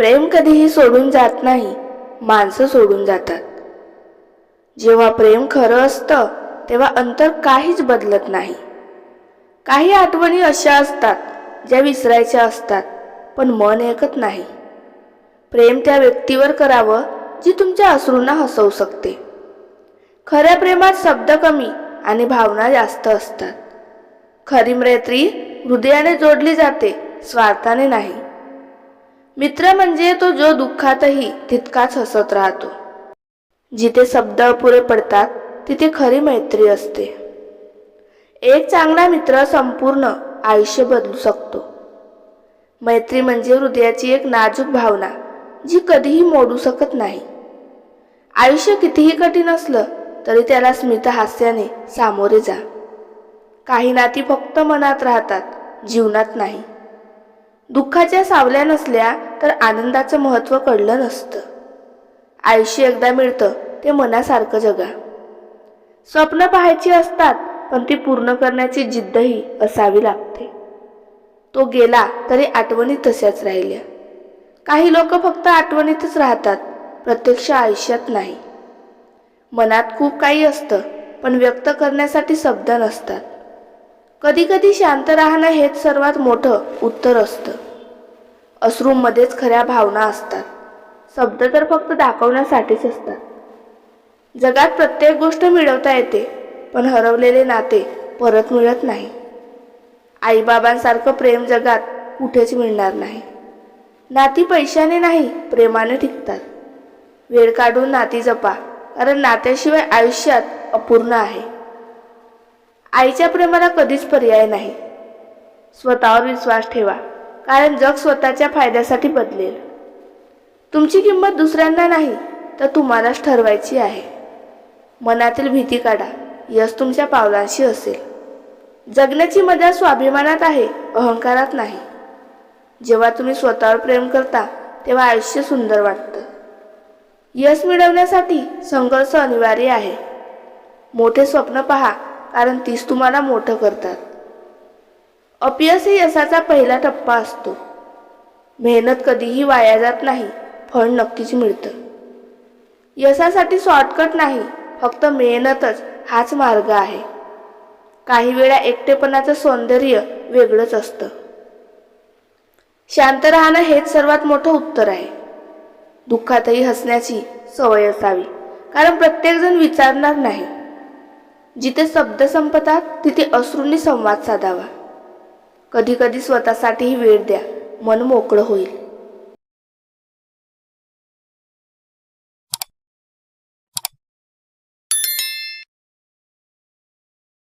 प्रेम कधीही सोडून जात नाही माणसं सोडून जातात. जेव्हा प्रेम खरं असतं तेव्हा अंतर काहीच बदलत नाही. काही आठवणी अशा असतात ज्या विसरायच्या असतात पण मन ऐकत नाही. प्रेम त्या व्यक्तीवर करावं जी तुमच्या अश्रूंना हसवू शकते. खऱ्या प्रेमात शब्द कमी आणि भावना जास्त असतात. खरी मैत्री हृदयाने जोडली जाते स्वार्थाने नाही. मित्र म्हणजे तो जो दुःखातही तितकाच हसत राहतो. जिथे शब्द अपुरे पडतात तिथे खरी मैत्री असते. एक चांगला मित्र संपूर्ण आयुष्य बदलू शकतो. मैत्री म्हणजे हृदयाची एक नाजूक भावना जी कधीही मोडू शकत नाही. आयुष्य कितीही कठीण असलं तरी त्याला स्मित हास्याने सामोरे जा. काही नाती फक्त मनात राहतात जीवनात नाही. दुःखाच्या सावल्या नसल्या तर आनंदाचं महत्त्व कळलं नसतं. आयुष्य एकदा मिळतं ते मनासारखं जगा. स्वप्न पाहायची असतात पण ती पूर्ण करण्याची जिद्दही असावी लागते. तो गेला तरी आठवणी तशाच राहिल्या. काही लोक फक्त आठवणीतच राहतात प्रत्यक्ष आयुष्यात नाही. मनात खूप काही असतं पण व्यक्त करण्यासाठी शब्द नसतात. कधी कधी शांत राहणं हेच सर्वात मोठं उत्तर असतं. अश्रूमध्येच खऱ्या भावना असतात. शब्द तर फक्त दाखवण्यासाठीच असतात. जगात प्रत्येक गोष्ट मिळवता येते पण हरवलेले नाते परत मिळत नाही. आईबाबांसारखं प्रेम जगात कुठेच मिळणार नाही. नाती पैशाने नाही प्रेमाने टिकतात. वेळ काढून नाती जपा कारण नात्याशिवाय आयुष्यात अपूर्ण आहे. आईच्या प्रेमाला कधीच पर्याय नाही. स्वतःवर विश्वास ठेवा कारण जग स्वतःच्या फायद्यासाठी बदलेल. तुमची किंमत दुसऱ्यांना नाही तर तुम्हालाच ठरवायची आहे. मनातील भीती काढा यश तुमच्या पावलांशी असेल. जगण्याची मजा स्वाभिमानात आहे अहंकारात नाही. जेव्हा तुम्ही स्वतःवर प्रेम करता तेव्हा आयुष्य सुंदर वाटतं. यश मिळवण्यासाठी संघर्ष अनिवार्य आहे. मोठे स्वप्न पहा कारण तीच तुम्हाला मोठं करतात. अपयश हे यशाचा पहिला टप्पा असतो. मेहनत कधीही वाया जात नाही फळ नक्कीच मिळतं. यशासाठी शॉर्टकट नाही फक्त मेहनतच हाच मार्ग आहे. काही वेळा एकटेपणाचं सौंदर्य वेगळंच असतं. शांत राहणं हेच सर्वात मोठं उत्तर आहे. दुःखातही हसण्याची सवय असावी कारण प्रत्येकजण विचारणार नाही. जिथे शब्द संपतात तिथे अश्रूंनी संवाद साधावा. कधीकधी स्वतःसाठीही वेळ द्या. मन मोकळं होईल.